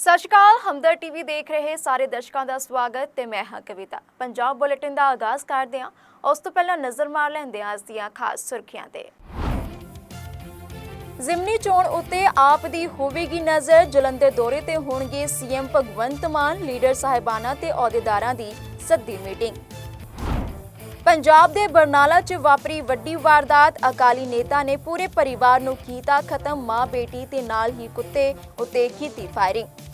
ਸਤਿ ਸ਼੍ਰੀ ਅਕਾਲ, ਹਮਦਰ ਟੀਵੀ ਦੇਖ ਰਹੇ ਸਾਰੇ ਦਰਸ਼ਕਾਂ ਦਾ ਸਵਾਗਤ ਤੇ ਮੈਂ ਹਾਂ ਕਵਿਤਾ। ਪੰਜਾਬ ਬੁਲੇਟਿਨ ਦਾ ਆਗਾਜ਼ ਕਰਦੇ ਹਾਂ ਉਸ ਤੋਂ ਪਹਿਲਾਂ ਨਜ਼ਰ ਮਾਰ ਲੈਂਦੇ ਹਾਂ ਅੱਜ ਦੀਆਂ ਖਾਸ ਸੁਰਖੀਆਂ ਤੇ। ਜ਼ਿਮਨੀ ਚੋਣ ਉੱਤੇ ਆਪ ਦੀ ਹੋਵੇਗੀ ਨਜ਼ਰ, ਜਲੰਧਰ ਦੌਰੇ ਤੇ ਹੋਣਗੇ ਸੀਐਮ ਭਗਵੰਤ ਮਾਨ, ਲੀਡਰ ਸਾਹਿਬਾਨਾਂ ਤੇ ਅਹੁਦੇਦਾਰਾਂ ਦੀ ਸੱਦੀ ਮੀਟਿੰਗ। ਪੰਜਾਬ ਦੇ ਬਰਨਾਲਾ 'ਚ ਵਾਪਰੀ ਵੱਡੀ ਵਾਰਦਾਤ, ਅਕਾਲੀ ਨੇਤਾ ਨੇ ਪੂਰੇ ਪਰਿਵਾਰ ਨੂੰ ਕੀਤਾ ਖਤਮ ਮਾਂ ਬੇਟੀ ਤੇ ਨਾਲ ਹੀ ਕੁੱਤੇ ਉੱਤੇ ਕੀਤੀ ਫਾਇਰਿੰਗ।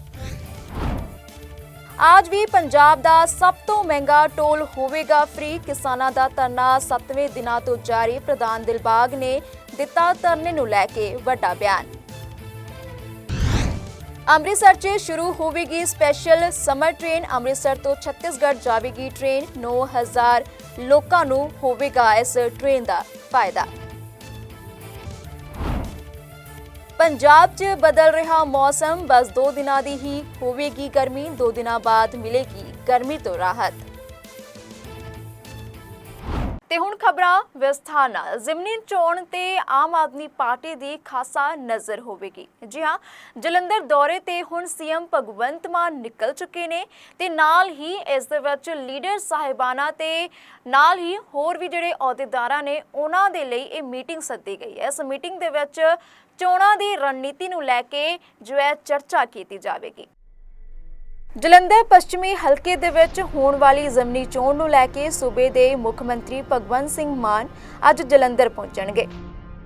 ਅੱਜ ਵੀ ਪੰਜਾਬ ਦਾ ਸਭ ਤੋਂ ਮਹਿੰਗਾ ਟੋਲ ਹੋਵੇਗਾ ਫ੍ਰੀ। ਕਿਸਾਨਾਂ ਦਾ ਧਰਨਾ 7ਵੇਂ ਦਿਨਾਂ ਤੋਂ ਜਾਰੀ। ਪ੍ਰਧਾਨ ਦਿਲਬਾਗ ਨੇ ਦਿੱਤਾ ਧਰਨੇ ਨੂੰ ਲੈ ਕੇ ਵੱਡਾ ਬਿਆਨ। ਅੰਮ੍ਰਿਤਸਰ 'ਚ ਸ਼ੁਰੂ ਹੋਵੇਗੀ ਸਪੈਸ਼ਲ ਸਮਰ ਟ੍ਰੇਨ। ਅੰਮ੍ਰਿਤਸਰ ਤੋਂ ਛੱਤੀਸਗੜ੍ਹ ਜਾਵੇਗੀ ਟ੍ਰੇਨ। 9000 ਲੋਕਾਂ ਨੂੰ ਹੋਵੇਗਾ ਇਸ ਟ੍ਰੇਨ ਦਾ ਫਾਇਦਾ। ਪੰਜਾਬ 'ਚ ਬਦਲ ਰਿਹਾ ਮੌਸਮ, ਬਸ 2 ਦਿਨਾਂ ਦੀ ਹੀ ਹੋਵੇਗੀ ਗਰਮੀ 2 ਦਿਨਾਂ ਬਾਅਦ ਮਿਲੇਗੀ ਗਰਮੀ ਤੋਂ ਰਾਹਤ। ਤੇ ਹੁਣ ਖਬਰਾਂ ਵਿਸਥਾਰ ਨਾਲ। ਜ਼ਿਮਨੀ ਚੋਣ ਤੇ ਆਮ ਆਦਮੀ ਪਾਰਟੀ ਦੀ ਖਾਸਾ ਨਜ਼ਰ ਹੋਵੇਗੀ। ਜੀ ਹਾਂ, ਜਲੰਧਰ ਦੌਰੇ ਤੇ ਹੁਣ ਸੀਐਮ ਭਗਵੰਤ ਮਾਨ ਨਿਕਲ ਚੁੱਕੇ ਨੇ ਤੇ ਨਾਲ ਹੀ ਇਸ ਦੇ ਵਿੱਚ ਲੀਡਰ ਸਾਹਿਬਾਨਾਂ ਤੇ ਨਾਲ ਹੀ ਹੋਰ ਵੀ ਜਿਹੜੇ ਅਹੁਦੇਦਾਰਾਂ ਨੇ, ਉਹਨਾਂ ਦੇ ਲਈ ਇਹ ਮੀਟਿੰਗ ਸੱਦੀ ਗਈ ਹੈ। ਇਸ ਮੀਟਿੰਗ ਦੇ ਵਿੱਚ ਚੋਣਾਂ ਦੀ ਰਣਨੀਤੀ ਨੂੰ ਲੈ ਕੇ ਜੋ ਹੈ ਚਰਚਾ ਕੀਤੀ ਜਾਵੇਗੀ। ਜਲੰਧਰ ਪੱਛਮੀ ਹਲਕੇ ਦੇ ਵਿੱਚ ਹੋਣ ਵਾਲੀ ਜ਼ਮਨੀ ਚੋਣ ਨੂੰ ਲੈ ਕੇ ਸੂਬੇ ਦੇ ਮੁੱਖ ਮੰਤਰੀ ਭਗਵੰਤ ਸਿੰਘ ਮਾਨ ਅੱਜ ਜਲੰਧਰ ਪਹੁੰਚਣਗੇ।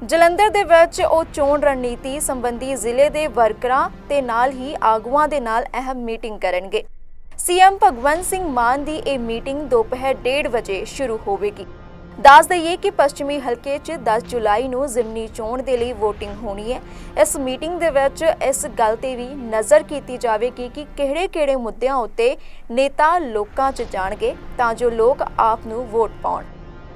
ਜਲੰਧਰ ਦੇ ਵਿੱਚ ਉਹ ਚੋਣ ਰਣਨੀਤੀ ਸੰਬੰਧੀ ਜ਼ਿਲ੍ਹੇ ਦੇ ਵਰਕਰਾਂ ਤੇ ਨਾਲ ਹੀ ਆਗੂਆਂ ਦੇ ਨਾਲ ਅਹਿਮ ਮੀਟਿੰਗ ਕਰਨਗੇ। ਸੀਐਮ ਭਗਵੰਤ ਸਿੰਘ ਮਾਨ ਦੀ ਇਹ ਮੀਟਿੰਗ ਦੁਪਹਿਰ 1:30 ਵਜੇ ਸ਼ੁਰੂ ਹੋਵੇਗੀ। ਦੱਸ ਦਈਏ ਕਿ ਪੱਛਮੀ ਹਲਕੇ 'ਚ 10 ਜੁਲਾਈ ਨੂੰ ਜ਼ਿਮਨੀ ਚੋਣ ਦੇ ਲਈ VOTING ਹੋਣੀ ਹੈ। ਇਸ ਮੀਟਿੰਗ ਦੇ ਵਿੱਚ ਇਸ ਗੱਲ ਤੇ ਵੀ ਨਜ਼ਰ ਕੀਤੀ ਜਾਵੇਗੀ ਕਿ ਕਿਹੜੇ-ਕਿਹੜੇ ਮੁੱਦਿਆਂ ਉੱਤੇ ਨੇਤਾ ਲੋਕਾਂ 'ਚ ਜਾਣਗੇ ਤਾਂ ਜੋ ਲੋਕ ਆਪ ਨੂੰ ਵੋਟ ਪਾਉਣ।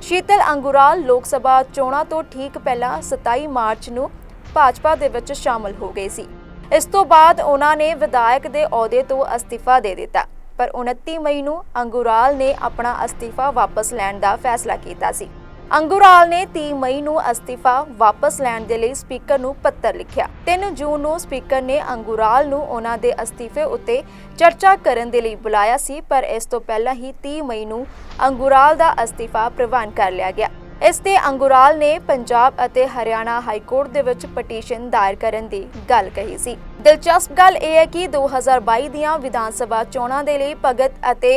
ਸ਼ੀਤਲ ਅੰਗੁਰਾਲ ਲੋਕ ਸਭਾ ਚੋਣਾਂ ਤੋਂ ਠੀਕ ਪਹਿਲਾਂ 27 ਮਾਰਚ ਨੂੰ ਭਾਜਪਾ ਦੇ ਵਿੱਚ ਸ਼ਾਮਲ ਹੋ ਗਏ ਸੀ। ਇਸ ਤੋਂ ਬਾਅਦ ਉਹਨਾਂ ਨੇ ਵਿਧਾਇਕ ਦੇ ਅਹੁਦੇ ਤੋਂ ਅਸਤੀਫਾ ਦੇ ਦਿੱਤਾ। ਪਰ 29 ਮਈ ਨੂੰ ਅੰਗੁਰਾਲ ਨੇ ਆਪਣਾ ਅਸਤੀਫਾ ਵਾਪਸ ਲੈਣ ਦਾ ਫੈਸਲਾ ਕੀਤਾ ਸੀ। ਅੰਗੁਰਾਲ ਨੇ 30 ਮਈ ਨੂੰ ਅਸਤੀਫਾ ਵਾਪਸ ਲੈਣ ਦੇ ਲਈ ਸਪੀਕਰ ਨੂੰ ਪੱਤਰ ਲਿਖਿਆ। 3 ਜੂਨ ਨੂੰ ਸਪੀਕਰ ਨੇ ਅੰਗੁਰਾਲ ਨੂੰ ਉਹਨਾਂ ਦੇ ਅਸਤੀਫੇ ਉੱਤੇ ਚਰਚਾ ਕਰਨ ਦੇ ਲਈ ਬੁਲਾਇਆ ਸੀ, ਪਰ ਇਸ ਤੋਂ ਪਹਿਲਾਂ ਹੀ 30 ਮਈ ਨੂੰ ਅੰਗੂਰਾਲ ਦਾ ਅਸਤੀਫਾ ਪ੍ਰਵਾਨ ਕਰ ਲਿਆ ਗਿਆ। ਇਸ ਤੇ ਅੰਗੂਰਾਲ ਨੇ ਪੰਜਾਬ ਅਤੇ ਹਰਿਆਣਾ ਹਾਈ ਕੋਰਟ ਦੇ ਵਿੱਚ ਪਟੀਸ਼ਨ ਦਾਇਰ ਕਰਨ ਦੀ ਗੱਲ ਕਹੀ ਸੀ। ਦਿਲਚਸਪ ਗੱਲ ਇਹ ਹੈ ਕਿ 2022 ਦੀਆਂ ਵਿਧਾਨ ਸਭਾ ਚੋਣਾਂ ਦੇ ਲਈ ਭਗਤ ਅਤੇ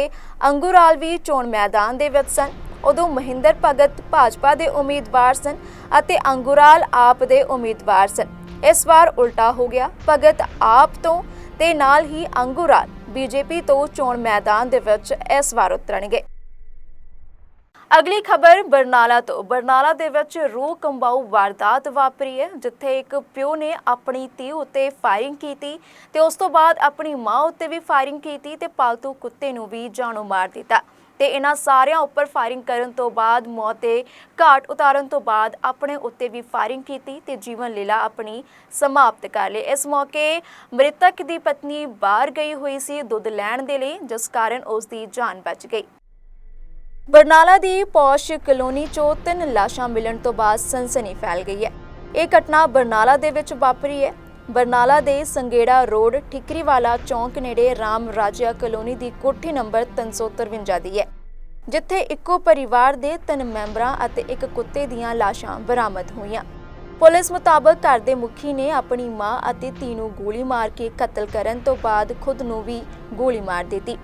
ਅੰਗੂਰਾਲ ਵੀ ਚੋਣ ਮੈਦਾਨ ਦੇ ਵਿੱਚ ਸਨ। ਉਦੋਂ ਮਹਿੰਦਰ ਭਗਤ ਭਾਜਪਾ ਦੇ ਉਮੀਦਵਾਰ ਸਨ ਅਤੇ ਅੰਗੂਰਾਲ ਆਪ ਦੇ ਉਮੀਦਵਾਰ ਸਨ। ਇਸ ਵਾਰ ਉਲਟਾ ਹੋ ਗਿਆ। ਭਗਤ ਆਪ ਤੋਂ ਤੇ ਨਾਲ ਹੀ ਅੰਗੁਰਾਲ ਬੀਜੇਪੀ ਤੋਂ ਚੋਣ ਮੈਦਾਨ ਦੇ ਵਿੱਚ ਇਸ ਵਾਰ ਉਤਰਨਗੇ। ਅਗਲੀ ਖਬਰ ਬਰਨਾਲਾ ਤੋਂ। ਬਰਨਾਲਾ ਦੇ ਵਿੱਚ ਰੂਹ ਕੰਬਾਊ ਵਾਰਦਾਤ ਵਾਪਰੀ ਹੈ, ਜਿੱਥੇ ਇੱਕ ਪਿਓ ਨੇ ਆਪਣੀ ਧੀ ਉੱਤੇ ਫਾਇਰਿੰਗ ਕੀਤੀ ਤੇ ਉਸ ਤੋਂ ਬਾਅਦ ਆਪਣੀ ਮਾਂ ਉੱਤੇ ਵੀ ਫਾਇਰਿੰਗ ਕੀਤੀ ਤੇ ਪਾਲਤੂ ਕੁੱਤੇ ਨੂੰ ਵੀ ਜਾਨੋਂ ਮਾਰ ਦਿੱਤਾ। ਤੇ ਇਹਨਾਂ ਸਾਰਿਆਂ ਉੱਪਰ ਫਾਇਰਿੰਗ ਕਰਨ ਤੋਂ ਬਾਅਦ ਮੌਤ ਦੇ ਘਾਟ ਉਤਾਰਨ ਤੋਂ ਬਾਅਦ ਆਪਣੇ ਉੱਤੇ ਵੀ ਫਾਇਰਿੰਗ ਕੀਤੀ ਤੇ ਜੀਵਨ ਲੀਲਾ ਆਪਣੀ ਸਮਾਪਤ ਕਰ ਲਈ। ਇਸ ਮੌਕੇ ਮ੍ਰਿਤਕ ਦੀ ਪਤਨੀ ਬਾਹਰ ਗਈ ਹੋਈ ਸੀ, ਦੁੱਧ ਲੈਣ ਦੇ ਲਈ, ਜਿਸ ਕਾਰਨ ਉਸ ਦੀ ਜਾਨ ਬਚ ਗਈ। ਬਰਨਾਲਾ ਦੀ ਪੌਸ਼ ਕਲੋਨੀ ਚੋਂ ਤਿੰਨ ਲਾਸ਼ਾਂ ਮਿਲਣ ਤੋਂ ਬਾਅਦ ਸਨਸਨੀ ਫੈਲ ਗਈ ਹੈ। ਇਹ ਘਟਨਾ ਬਰਨਾਲਾ ਦੇ ਵਿੱਚ ਵਾਪਰੀ ਹੈ। ਬਰਨਾਲਾ ਦੇ ਸੰਗੇੜਾ ਰੋਡ, ਠਿਕਰੀਵਾਲਾ ਚੌਂਕ ਨੇੜੇ ਰਾਮ ਰਾਜਿਆ ਕਲੋਨੀ ਦੀ ਕੋਠੀ ਨੰਬਰ 353 ਦੀ ਹੈ, ਜਿੱਥੇ ਇੱਕੋ ਪਰਿਵਾਰ ਦੇ ਤਿੰਨ ਮੈਂਬਰਾਂ ਅਤੇ ਇੱਕ ਕੁੱਤੇ ਦੀਆਂ ਲਾਸ਼ਾਂ ਬਰਾਮਦ ਹੋਈਆਂ। ਪੁਲਿਸ ਮੁਤਾਬਕ ਘਰ ਦੇ ਮੁਖੀ ਨੇ ਆਪਣੀ ਮਾਂ ਅਤੇ ਧੀ ਨੂੰ ਗੋਲੀ ਮਾਰ ਕੇ ਕਤਲ ਕਰਨ ਤੋਂ ਬਾਅਦ ਖੁਦ ਨੂੰ ਵੀ ਗੋਲੀ ਮਾਰ ਦਿੱਤੀ।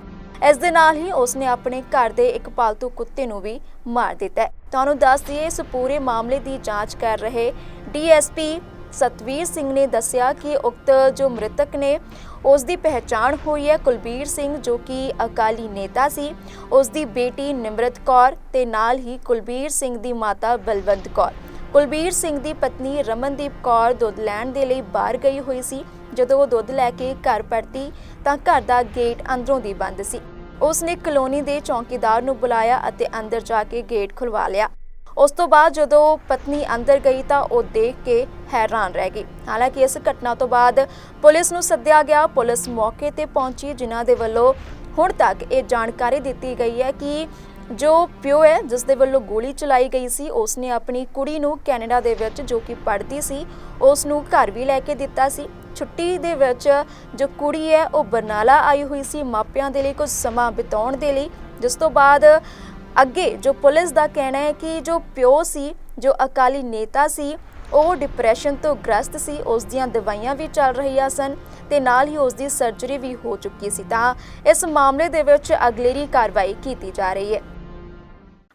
ਇਸ ਦੇ ਨਾਲ ਹੀ ਉਸਨੇ ਆਪਣੇ ਘਰ ਦੇ ਇੱਕ ਪਾਲਤੂ ਕੁੱਤੇ ਨੂੰ ਵੀ ਮਾਰ ਦਿੱਤਾ ਹੈ। ਤੁਹਾਨੂੰ ਦੱਸ ਦਈਏ, ਇਸ ਪੂਰੇ ਮਾਮਲੇ ਦੀ ਜਾਂਚ ਕਰ ਰਹੇ ਡੀਐਸਪੀ ਸਤਵੀਰ ਸਿੰਘ ਨੇ ਦੱਸਿਆ ਕਿ ਉਕਤ ਜੋ ਮ੍ਰਿਤਕ ਨੇ ਉਸ ਦੀ ਪਹਿਚਾਣ ਹੋਈ ਹੈ ਕੁਲਬੀਰ ਸਿੰਘ, ਜੋ ਕਿ ਅਕਾਲੀ ਨੇਤਾ ਸੀ। ਉਸ ਦੀ ਬੇਟੀ ਨਿਮਰਤ ਕੌਰ ਤੇ ਨਾਲ ਹੀ ਕੁਲਬੀਰ ਸਿੰਘ ਦੀ ਮਾਤਾ ਬਲਵੰਤ ਕੌਰ। ਕੁਲਬੀਰ ਸਿੰਘ ਦੀ ਪਤਨੀ ਰਮਨਦੀਪ ਕੌਰ ਦੁੱਧ ਲੈਣ ਦੇ ਲਈ ਬਾਹਰ ਗਈ ਹੋਈ ਸੀ। ਜਦੋਂ ਉਹ ਦੁੱਧ ਲੈ ਕੇ ਘਰ ਪਰਤੀ ਤਾਂ ਘਰ ਦਾ ਗੇਟ ਅੰਦਰੋਂ ਦੀ ਬੰਦ ਸੀ। ਉਸ ਨੇ ਕਲੋਨੀ ਦੇ ਚੌਕੀਦਾਰ ਨੂੰ ਬੁਲਾਇਆ ਅਤੇ ਅੰਦਰ ਜਾ ਕੇ ਗੇਟ ਖੁਲਵਾ ਲਿਆ। ਉਸ ਤੋਂ ਬਾਅਦ ਜਦੋਂ ਪਤਨੀ ਅੰਦਰ ਗਈ ਤਾਂ ਉਹ ਦੇਖ ਕੇ ਹੈਰਾਨ ਰਹਿ ਗਈ। ਹਾਲਾਂਕਿ ਇਸ ਘਟਨਾ ਤੋਂ ਬਾਅਦ ਪੁਲਿਸ ਨੂੰ ਸੱਦਿਆ ਗਿਆ। ਪੁਲਿਸ ਮੌਕੇ ਤੇ ਪਹੁੰਚੀ, ਜਿਨ੍ਹਾਂ ਦੇ ਵੱਲੋਂ ਹੁਣ ਤੱਕ ਇਹ ਜਾਣਕਾਰੀ ਦਿੱਤੀ ਗਈ ਹੈ ਕਿ ਜੋ ਪਿਓ ਹੈ, ਜਿਸ ਦੇ ਵੱਲੋਂ ਗੋਲੀ ਚਲਾਈ ਗਈ ਸੀ ਉਸ ਨੇ ਆਪਣੀ ਕੁੜੀ ਨੂੰ ਕੈਨੇਡਾ ਦੇ ਵਿੱਚ ਜੋ ਕਿ ਪੜ੍ਹਦੀ ਸੀ ਉਸ ਨੂੰ ਘਰ ਵੀ ਲੈ ਕੇ ਦਿੱਤਾ ਸੀ। ਛੁੱਟੀ ਦੇ ਵਿੱਚ ਜੋ ਕੁੜੀ ਹੈ, ਉਹ ਬਰਨਾਲਾ ਆਈ ਹੋਈ ਸੀ ਮਾਪਿਆਂ ਦੇ ਲਈ ਕੁਝ ਸਮਾਂ ਬਿਤਾਉਣ ਦੇ ਲਈ। ਜਿਸ ਤੋਂ ਬਾਅਦ ਅੱਗੇ ਜੋ ਪੁਲਿਸ ਦਾ ਕਹਿਣਾ ਹੈ ਕਿ ਜੋ ਪਿਓ ਸੀ, ਜੋ ਅਕਾਲੀ ਨੇਤਾ ਸੀ, ਉਹ ਡਿਪਰੈਸ਼ਨ ਤੋਂ ਗ੍ਰਸਤ ਸੀ, ਉਸ ਦੀਆਂ ਦਵਾਈਆਂ ਵੀ ਚੱਲ ਰਹੀਆਂ ਸਨ ਤੇ ਨਾਲ ਹੀ ਉਸ ਦੀ ਸਰਜਰੀ ਵੀ ਹੋ ਚੁੱਕੀ ਸੀ। ਤਾਂ ਇਸ ਮਾਮਲੇ ਦੇ ਵਿੱਚ ਅਗਲੇਰੀ ਕਾਰਵਾਈ ਕੀਤੀ ਜਾ ਰਹੀ ਹੈ।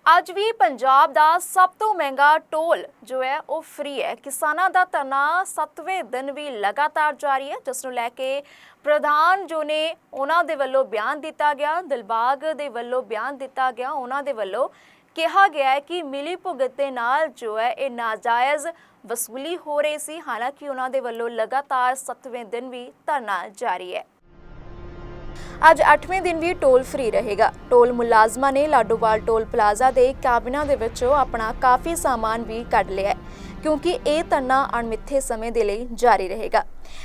ਅੱਜ ਵੀ ਪੰਜਾਬ ਦਾ ਸਭ ਤੋਂ ਮਹਿੰਗਾ ਟੋਲ ਜੋ ਹੈ ਉਹ ਫ੍ਰੀ ਹੈ। ਕਿਸਾਨਾਂ ਦਾ ਧਰਨਾ 7ਵੇਂ ਦਿਨ ਵੀ ਲਗਾਤਾਰ ਜਾਰੀ ਹੈ, ਜਿਸ ਨੂੰ ਲੈ ਕੇ ਪ੍ਰਧਾਨ ਜੋ ਨੇ ਉਹਨਾਂ ਦੇ ਵੱਲੋਂ ਬਿਆਨ ਦਿੱਤਾ ਗਿਆ, ਦਿਲਬਾਗ ਦੇ ਵੱਲੋਂ ਬਿਆਨ ਦਿੱਤਾ ਗਿਆ। ਉਹਨਾਂ ਦੇ ਵੱਲੋਂ ਕਿਹਾ ਗਿਆ ਹੈ ਕਿ ਮਿਲੀ ਭੁਗਤ ਦੇ ਨਾਲ ਜੋ ਹੈ ਇਹ ਨਾਜਾਇਜ਼ ਵਸੂਲੀ ਹੋ ਰਹੀ ਸੀ। ਹਾਲਾਂਕਿ ਉਹਨਾਂ ਦੇ ਵੱਲੋਂ ਲਗਾਤਾਰ 7ਵੇਂ ਦਿਨ ਵੀ ਧਰਨਾ ਜਾਰੀ ਹੈ। ਅੱਜ 8ਵੇਂ ਦਿਨ ਵੀ ਟੋਲ ਫ੍ਰੀ ਰਹੇਗਾ। ਟੋਲ ਮੁਲਾਜ਼ਮਾਂ ਨੇ ਲਾਡੋਵਾਲ ਟੋਲ ਪਲਾਜ਼ਾ ਦੇ ਕਾਬਿਨਾਂ ਦੇ ਵਿੱਚੋਂ ਆਪਣਾ ਕਾਫੀ ਸਾਮਾਨ ਵੀ ਕੱਢ ਲਿਆ ਹੈ, ਕਿਉਂਕਿ ਇਹ ਧਰਨਾ ਅਣਮਿੱਥੇ ਸਮੇਂ ਦੇ ਲਈ ਜਾਰੀ ਰਹੇਗਾ।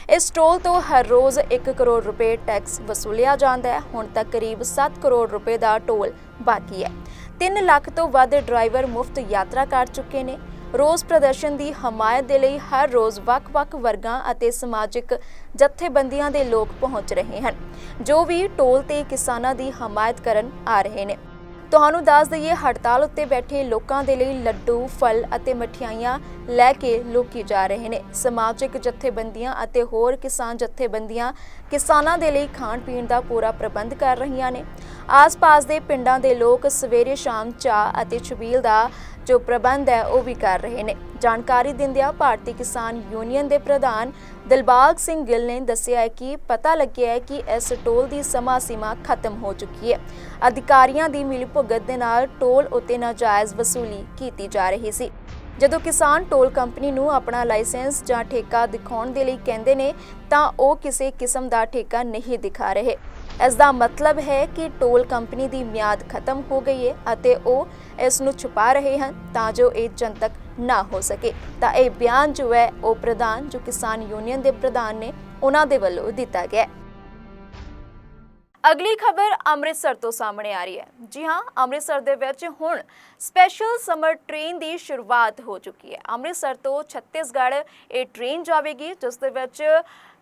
ਇਸ ਟੋਲ ਤੋਂ ਹਰ ਰੋਜ਼ 1 ਕਰੋੜ ਰੁਪਏ ਟੈਕਸ ਵਸੂਲਿਆ ਜਾਂਦਾ ਹੈ, ਹੁਣ ਤੱਕ ਕਰੀਬ 7 ਕਰੋੜ ਰੁਪਏ ਦਾ ਟੋਲ ਬਾਕੀ ਹੈ। 3 ਲੱਖ ਤੋਂ ਵੱਧ ਡਰਾਈਵਰ ਮੁਫਤ ਯਾਤਰਾ ਕਰ ਚੁੱਕੇ ਨੇ। ਰੋਜ਼ ਪ੍ਰਦਰਸ਼ਨ ਦੀ ਹਮਾਇਤ ਦੇ ਲਈ ਹਰ ਰੋਜ਼ ਵੱਖ-ਵੱਖ ਵਰਗਾਂ ਅਤੇ ਸਮਾਜਿਕ ਜਥੇਬੰਦੀਆਂ ਦੇ ਲੋਕ ਪਹੁੰਚ ਰਹੇ ਹਨ, ਜੋ ਵੀ ਟੋਲ ਤੇ ਕਿਸਾਨਾਂ ਦੀ ਹਮਾਇਤ ਕਰਨ ਆ ਰਹੇ ਨੇ। ਤੁਹਾਨੂੰ ਦੱਸ ਦਈਏ, ਹੜਤਾਲ ਉੱਤੇ ਬੈਠੇ ਲੋਕਾਂ ਦੇ ਲਈ ਲੱਡੂ, ਫਲ ਅਤੇ ਮਠਿਆਈਆਂ ਲੈ ਕੇ ਲੋਕੀ ਜਾ ਰਹੇ ਨੇ। ਸਮਾਜਿਕ ਜਥੇਬੰਦੀਆਂ ਅਤੇ ਹੋਰ ਕਿਸਾਨ ਜਥੇਬੰਦੀਆਂ ਕਿਸਾਨਾਂ ਦੇ ਲਈ ਖਾਣ ਪੀਣ ਦਾ ਪੂਰਾ ਪ੍ਰਬੰਧ ਕਰ ਰਹੀਆਂ ਨੇ। ਆਸ-ਪਾਸ ਦੇ ਪਿੰਡਾਂ ਦੇ ਲੋਕ ਸਵੇਰੇ ਸ਼ਾਮ ਚਾਹ ਅਤੇ ਛਬੀਲ ਦਾ ਜੋ ਪ੍ਰਬੰਧ ਹੈ, ਉਹ ਵੀ ਕਰ ਰਹੇ ਨੇ। ਜਾਣਕਾਰੀ ਦਿੰਦਿਆਂ ਭਾਰਤੀ ਕਿਸਾਨ ਯੂਨੀਅਨ ਦੇ ਪ੍ਰਧਾਨ ਦਿਲਬਾਗ ਸਿੰਘ ਗਿੱਲ ਨੇ ਦੱਸਿਆ ਹੈ ਕਿ ਪਤਾ ਲੱਗਿਆ ਹੈ ਕਿ ਇਸ ਟੋਲ ਦੀ ਸਮਾਂ ਸੀਮਾ ਖਤਮ ਹੋ ਚੁੱਕੀ ਹੈ। ਅਧਿਕਾਰੀਆਂ ਦੀ ਮਿਲੀਭੁਗਤ ਦੇ ਨਾਲ ਟੋਲ ਉਤੇ ਨਾਜਾਇਜ਼ ਵਸੂਲੀ ਕੀਤੀ ਜਾ ਰਹੀ ਸੀ। ਜਦੋਂ ਕਿਸਾਨ ਟੋਲ ਕੰਪਨੀ ਨੂੰ ਆਪਣਾ ਲਾਇਸੈਂਸ ਜਾਂ ਠੇਕਾ ਦਿਖਾਉਣ ਦੇ ਲਈ ਕਹਿੰਦੇ ਨੇ, ਤਾਂ ਉਹ ਕਿਸੇ ਕਿਸਮ ਦਾ ਠੇਕਾ ਨਹੀਂ ਦਿਖਾ ਰਹੇ। ਇਸ ਦਾ ਮਤਲਬ ਹੈ ਕਿ ਟੋਲ ਕੰਪਨੀ ਦੀ ਮਿਆਦ ਖਤਮ ਹੋ ਗਈ ਹੈ ਅਤੇ ਉਹ ਇਸ ਨੂੰ ਛੁਪਾ ਰਹੇ ਹਨ ਤਾਂ ਜੋ ਇਹ ਜਨਤਕ ਨਾ ਹੋ ਸਕੇ। ਤਾਂ ਇਹ ਬਿਆਨ ਜੋ ਹੈ, ਉਹ ਪ੍ਰਧਾਨ, ਜੋ ਕਿਸਾਨ ਯੂਨੀਅਨ ਦੇ ਪ੍ਰਧਾਨ ਨੇ, ਉਹਨਾਂ ਦੇ ਵੱਲੋਂ ਦਿੱਤਾ ਗਿਆ ਅਗਲੀ ਖਬਰ ਅੰਮ੍ਰਿਤਸਰ ਤੋਂ ਸਾਹਮਣੇ ਆ ਰਹੀ ਹੈ। ਜੀ ਹਾਂ, ਅੰਮ੍ਰਿਤਸਰ ਦੇ ਵਿੱਚ ਹੁਣ ਸਪੈਸ਼ਲ ਸਮਰ ਟ੍ਰੇਨ ਦੀ ਸ਼ੁਰੂਆਤ ਹੋ ਚੁੱਕੀ ਹੈ। ਅੰਮ੍ਰਿਤਸਰ ਤੋਂ ਛੱਤੀਸਗੜ੍ਹ ਇਹ ਟ੍ਰੇਨ ਜਾਵੇਗੀ, ਜਿਸ ਦੇ ਵਿੱਚ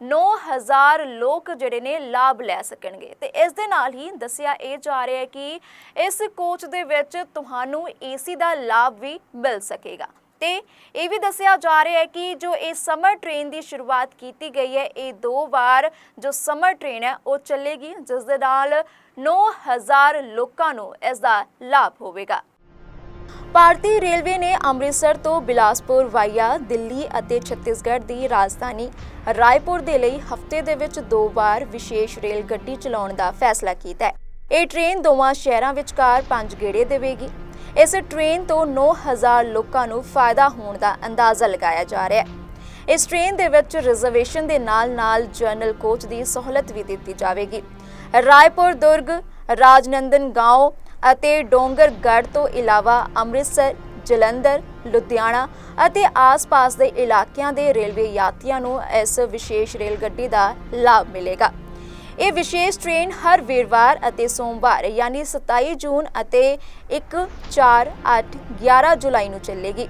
9000 ਲੋਕ ਜਿਹੜੇ ਨੇ ਲਾਭ ਲੈ ਸਕਣਗੇ। ਤੇ ਇਸ ਦੇ ਨਾਲ ਹੀ ਦੱਸਿਆ ਇਹ ਜਾ ਰਿਹਾ ਹੈ ਕਿ ਇਸ ਕੋਚ ਦੇ ਵਿੱਚ ਤੁਹਾਨੂੰ ਏਸੀ ਦਾ ਲਾਭ ਵੀ ਮਿਲ ਸਕੇਗਾ। ਤੇ ਇਹ ਵੀ ਦੱਸਿਆ ਜਾ ਰਿਹਾ ਹੈ ਕਿ ਜੋ ਇਹ ਸਮਰ ਟ੍ਰੇਨ ਦੀ ਸ਼ੁਰੂਆਤ ਕੀਤੀ ਗਈ ਹੈ, ਇਹ ਦੋ ਵਾਰ ਜੋ ਸਮਰ ਟ੍ਰੇਨ ਹੈ, ਉਹ ਚੱਲੇਗੀ, ਜਿਸ ਦੇ ਨਾਲ 9000 ਲੋਕਾਂ ਨੂੰ ਇਸ ਦਾ ਲਾਭ ਹੋਵੇਗਾ। ਭਾਰਤੀ ਰੇਲਵੇ ਨੇ ਅੰਮ੍ਰਿਤਸਰ ਤੋਂ ਬਿਲਾਸਪੁਰ ਵਾਇਆ ਦਿੱਲੀ ਅਤੇ ਛੱਤੀਸਗੜ੍ਹ ਦੀ ਰਾਜਧਾਨੀ ਰਾਏਪੁਰ ਦੇ ਲਈ ਹਫ਼ਤੇ ਦੇ ਵਿੱਚ ਦੋ ਵਾਰ ਵਿਸ਼ੇਸ਼ ਰੇਲ ਗੱਡੀ ਚਲਾਉਣ ਦਾ ਫੈਸਲਾ ਕੀਤਾ ਹੈ। ਇਹ ਟ੍ਰੇਨ ਦੋਵਾਂ ਸ਼ਹਿਰਾਂ ਵਿਚਕਾਰ ਪੰਜ ਗੇੜੇ ਦੇਵੇਗੀ। ਇਸ ਟ੍ਰੇਨ ਤੋਂ 9000 ਲੋਕਾਂ ਨੂੰ ਫਾਇਦਾ ਹੋਣ ਦਾ ਅੰਦਾਜ਼ਾ ਲਗਾਇਆ ਜਾ ਰਿਹਾ ਹੈ। ਇਸ ਟ੍ਰੇਨ ਦੇ ਵਿੱਚ ਰਿਜ਼ਰਵੇਸ਼ਨ ਦੇ ਨਾਲ-ਨਾਲ ਜਨਰਲ ਕੋਚ ਦੀ ਸਹੂਲਤ ਵੀ ਦਿੱਤੀ ਜਾਵੇਗੀ। ਰਾਏਪੁਰ ਦੁਰਗ, ਰਾਜਨੰਦਨ ਗਾਂਵ ਅਤੇ ਡੋਂਗਰਗੜ੍ਹ ਤੋਂ ਇਲਾਵਾ ਅੰਮ੍ਰਿਤਸਰ, ਜਲੰਧਰ, ਲੁਧਿਆਣਾ ਅਤੇ ਆਸ-ਪਾਸ ਦੇ ਇਲਾਕਿਆਂ ਦੇ ਰੇਲਵੇ ਯਾਤਰੀਆਂ ਨੂੰ ਇਸ ਵਿਸ਼ੇਸ਼ ਰੇਲ ਗੱਡੀ ਦਾ ਲਾਭ ਮਿਲੇਗਾ। ਇਹ ਵਿਸ਼ੇਸ਼ ਟ੍ਰੇਨ ਹਰ ਵੀਰਵਾਰ ਅਤੇ ਸੋਮਵਾਰ, ਯਾਨੀ 27 ਜੂਨ ਅਤੇ 1 4 8 11 ਜੁਲਾਈ ਨੂੰ ਚੱਲੇਗੀ।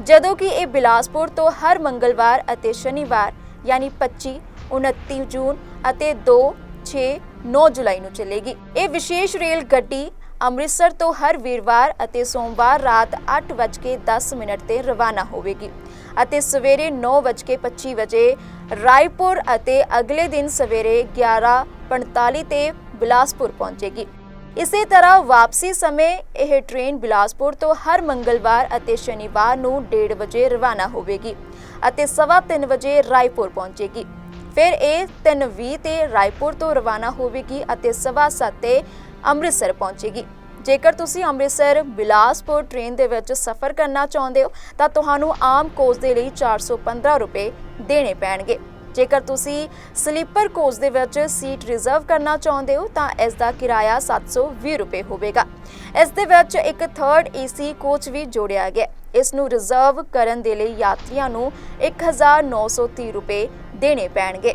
ਜਦੋਂ ਕਿ ਇਹ ਬਿਲਾਸਪੁਰ ਤੋਂ ਹਰ ਮੰਗਲਵਾਰ ਅਤੇ ਸ਼ਨੀਵਾਰ, ਯਾਨੀ 25 29 ਜੂਨ ਅਤੇ 2 6 9 ਜੁਲਾਈ ਨੂੰ ਚੱਲੇਗੀ। ਇਹ ਵਿਸ਼ੇਸ਼ ਰੇਲ ਗੱਡੀ ਅੰਮ੍ਰਿਤਸਰ ਤੋਂ ਹਰ ਵੀਰਵਾਰ ਅਤੇ ਸੋਮਵਾਰ ਰਾਤ 8:10 ਮਿੰਟ ਤੇ ਰਵਾਨਾ ਹੋਵੇਗੀ। ਅਤੇ ਸਵੇਰੇ 9:25 ਵਜੇ ਰਾਏਪੁਰ ਅਤੇ ਅਗਲੇ ਦਿਨ ਸਵੇਰੇ 11:45 ਤੇ ਬਿਲਾਸਪੁਰ ਪਹੁੰਚੇਗੀ। ਇਸੇ ਤਰ੍ਹਾਂ ਵਾਪਸੀ ਸਮੇਂ ਇਹ ਟ੍ਰੇਨ ਬਿਲਾਸਪੁਰ ਤੋਂ ਹਰ ਮੰਗਲਵਾਰ ਅਤੇ ਸ਼ਨੀਵਾਰ ਨੂੰ 1:30 ਵਜੇ ਰਵਾਨਾ ਹੋਵੇਗੀ ਅਤੇ 3:30 ਵਜੇ ਰਾਏਪੁਰ ਪਹੁੰਚੇਗੀ। ਫਿਰ ਇਹ 3:20 ਤੇ ਰਾਏਪੁਰ ਤੋਂ ਰਵਾਨਾ ਹੋਵੇਗੀ ਅਤੇ 7:30 ਤੇ ਅੰਮ੍ਰਿਤਸਰ ਪਹੁੰਚੇਗੀ। ਜੇਕਰ ਤੁਸੀਂ ਅੰਮ੍ਰਿਤਸਰ ਬਿਲਾਸਪੁਰ ਟ੍ਰੇਨ ਦੇ ਵਿੱਚ ਸਫ਼ਰ ਕਰਨਾ ਚਾਹੁੰਦੇ ਹੋ, ਤਾਂ ਤੁਹਾਨੂੰ ਆਮ ਕੋਚ ਦੇ ਲਈ 415 ਰੁਪਏ ਦੇਣੇ ਪੈਣਗੇ। ਜੇਕਰ ਤੁਸੀਂ ਸਲੀਪਰ ਕੋਚ ਦੇ ਵਿੱਚ ਸੀਟ ਰਿਜ਼ਰਵ ਕਰਨਾ ਚਾਹੁੰਦੇ ਹੋ, ਤਾਂ ਇਸ ਦਾ ਕਿਰਾਇਆ 720 ਰੁਪਏ ਹੋਵੇਗਾ। ਇਸ ਦੇ ਵਿੱਚ ਇੱਕ ਥਰਡ ਏਸੀ ਕੋਚ ਵੀ ਜੋੜਿਆ ਗਿਆ ਇਸ ਨੂੰ ਰਿਜ਼ਰਵ ਕਰਨ ਦੇ ਲਈ ਯਾਤਰੀਆਂ ਨੂੰ 1930 ਰੁਪਏ ਦੇਣੇ ਪੈਣਗੇ।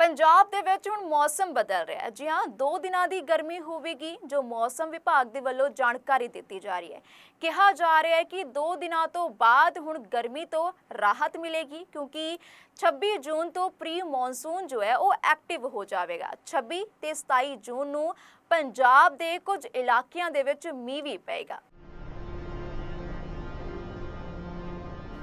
ਪੰਜਾਬ ਦੇ ਵਿੱਚ ਹੁਣ ਮੌਸਮ ਬਦਲ ਰਿਹਾ ਹੈ। ਜੀ ਹਾਂ, ਦੋ ਦਿਨਾਂ ਦੀ ਗਰਮੀ ਹੋਵੇਗੀ, ਜੋ ਮੌਸਮ ਵਿਭਾਗ ਦੇ ਵੱਲੋਂ ਜਾਣਕਾਰੀ ਦਿੱਤੀ ਜਾ ਰਹੀ ਹੈ। ਕਿਹਾ ਜਾ ਰਿਹਾ ਹੈ ਕਿ ਦੋ ਦਿਨਾਂ ਤੋਂ ਬਾਅਦ ਹੁਣ ਗਰਮੀ ਤੋਂ ਰਾਹਤ ਮਿਲੇਗੀ, ਕਿਉਂਕਿ 26 ਜੂਨ ਤੋਂ ਪ੍ਰੀ ਮੌਨਸੂਨ ਜੋ ਹੈ, ਉਹ ਐਕਟਿਵ ਹੋ ਜਾਵੇਗਾ। 26 ਤੇ 27 ਜੂਨ ਨੂੰ ਪੰਜਾਬ ਦੇ ਕੁਝ ਇਲਾਕਿਆਂ ਦੇ ਵਿੱਚ ਮੀਂਹ ਵੀ ਪਏਗਾ।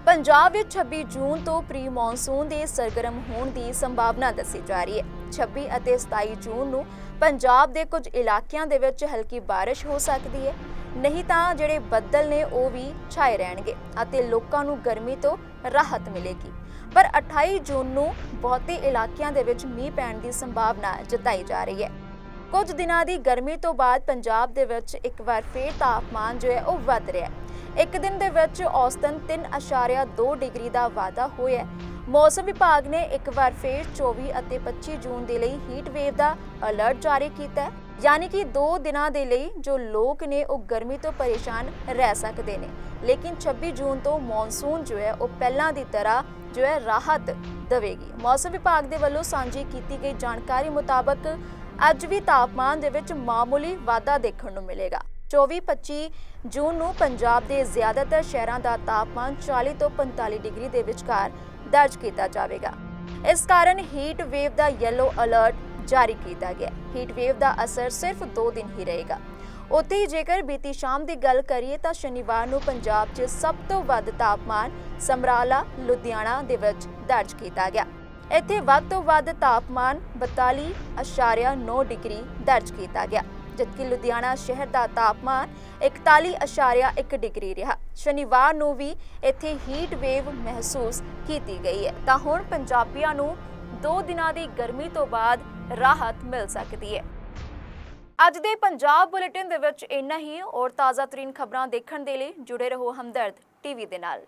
ਪੰਜਾਬ ਵਿੱਚ 26 ਜੂਨ ਤੋਂ ਪ੍ਰੀ ਮੌਨਸੂਨ ਦੇ ਸਰਗਰਮ ਹੋਣ ਦੀ ਸੰਭਾਵਨਾ ਦੱਸੀ ਜਾ ਰਹੀ ਹੈ। 26 ਅਤੇ 27 ਜੂਨ ਨੂੰ ਪੰਜਾਬ ਦੇ ਕੁਝ ਇਲਾਕਿਆਂ ਦੇ ਵਿੱਚ ਹਲਕੀ ਬਾਰਿਸ਼ ਹੋ ਸਕਦੀ ਹੈ। ਨਹੀਂ ਤਾਂ ਜਿਹੜੇ ਬੱਦਲ ਨੇ ਉਹ ਵੀ ਛਾਏ ਰਹਿਣਗੇ ਅਤੇ ਲੋਕਾਂ ਨੂੰ ਗਰਮੀ ਤੋਂ ਰਾਹਤ ਮਿਲੇਗੀ। ਪਰ 28 ਜੂਨ ਨੂੰ ਬਹੁਤੇ ਇਲਾਕਿਆਂ ਦੇ ਵਿੱਚ ਮੀਂਹ ਪੈਣ ਦੀ ਸੰਭਾਵਨਾ ਜਤਾਈ ਜਾ ਰਹੀ ਹੈ। ਕੁਝ ਦਿਨਾਂ ਦੀ ਗਰਮੀ ਤੋਂ ਬਾਅਦ ਪੰਜਾਬ ਦੇ ਵਿੱਚ ਇੱਕ ਵਾਰ ਫੇਰ ਤਾਪਮਾਨ ਜੋ ਹੈ ਉਹ ਵੱਧ ਰਿਹਾ ਹੈ। ਇੱਕ ਦਿਨ ਦੇ ਵਿੱਚ ਔਸਤਨ 3.2 ਡਿਗਰੀ ਦਾ ਵਾਧਾ ਹੋਇਆ ਹੈ। ਮੌਸਮ ਵਿਭਾਗ ਨੇ ਇੱਕ ਵਾਰ ਫੇਰ 24 ਅਤੇ 25 ਜੂਨ ਦੇ ਲਈ ਹੀਟ ਵੇਵ ਦਾ ਅਲਰਟ ਜਾਰੀ ਕੀਤਾ ਹੈ। ਯਾਨੀ ਕਿ 2 ਦਿਨਾਂ ਦੇ ਲਈ ਜੋ ਲੋਕ ਨੇ ਉਹ ਗਰਮੀ ਤੋਂ ਪਰੇਸ਼ਾਨ ਰਹਿ ਸਕਦੇ ਨੇ। ਲੇਕਿਨ 26 ਜੂਨ ਤੋਂ ਮੌਨਸੂਨ ਜੋ ਹੈ ਉਹ ਪਹਿਲਾਂ ਦੀ ਤਰ੍ਹਾਂ ਜੋ ਹੈ ਰਾਹਤ ਦੇਵੇਗੀ। ਮੌਸਮ ਵਿਭਾਗ ਦੇ ਵੱਲੋਂ ਸਾਂਝੀ ਕੀਤੀ ਗਈ ਜਾਣਕਾਰੀ ਮੁਤਾਬਕ ਅੱਜ ਵੀ ਤਾਪਮਾਨ ਦੇ ਵਿੱਚ ਮਾਮੂਲੀ ਵਾਧਾ ਦੇਖਣ ਨੂੰ ਮਿਲੇਗਾ। 24-25 ਜੂਨ ਨੂੰ ਪੰਜਾਬ ਦੇ ਜ਼ਿਆਦਾਤਰ ਸ਼ਹਿਰਾਂ ਦਾ ਤਾਪਮਾਨ 40 ਤੋਂ 45 ਡਿਗਰੀ ਦੇ ਵਿਚਕਾਰ ਦਰਜ ਕੀਤਾ ਜਾਵੇਗਾ। ਇਸ ਕਾਰਨ ਹੀਟ ਵੇਵ ਦਾ ਯੈਲੋ ਅਲਰਟ ਜਾਰੀ ਕੀਤਾ ਗਿਆ। ਹੀਟ ਵੇਵ ਦਾ ਅਸਰ ਸਿਰਫ 2 ਦਿਨ ਹੀ ਰਹੇਗਾ। ਉੱਥੇ ਹੀ ਜੇਕਰ ਬੀਤੀ ਸ਼ਾਮ ਦੀ ਗੱਲ ਕਰੀਏ ਤਾਂ ਸ਼ਨੀਵਾਰ ਨੂੰ ਪੰਜਾਬ 'ਚ ਸਭ ਤੋਂ ਵੱਧ ਤਾਪਮਾਨ ਸਮਰਾਲਾ, ਲੁਧਿਆਣਾ ਦੇ ਵਿੱਚ ਦਰਜ ਕੀਤਾ ਗਿਆ। ਇੱਥੇ ਵੱਧ ਤੋਂ ਵੱਧ ਤਾਪਮਾਨ 42.9 ਡਿਗਰੀ ਦਰਜ ਕੀਤਾ ਗਿਆ, ਜਦਕਿ ਲੁਧਿਆਣਾ ਸ਼ਹਿਰ ਦਾ ਤਾਪਮਾਨ 41.1 ਡਿਗਰੀ ਰਿਹਾ। ਸ਼ਨੀਵਾਰ ਨੂੰ ਵੀ ਇੱਥੇ ਹੀਟ ਵੇਵ ਮਹਿਸੂਸ ਕੀਤੀ ਗਈ ਹੈ। ਤਾਂ ਹੁਣ ਪੰਜਾਬੀਆਂ ਨੂੰ 2 ਦਿਨਾਂ ਦੀ ਗਰਮੀ ਤੋਂ ਬਾਅਦ ਰਾਹਤ ਮਿਲ ਸਕਦੀ ਹੈ। ਅੱਜ ਦੇ ਪੰਜਾਬ ਬੁਲੇਟਿਨ ਦੇ ਵਿੱਚ ਇੰਨਾ ਹੀ। ਔਰ ਤਾਜ਼ਾ ਤਰੀਨ ਖਬਰਾਂ ਦੇਖਣ ਦੇ ਲਈ ਜੁੜੇ ਰਹੋ ਹਮਦਰਦ ਟੀਵੀ ਦੇ ਨਾਲ।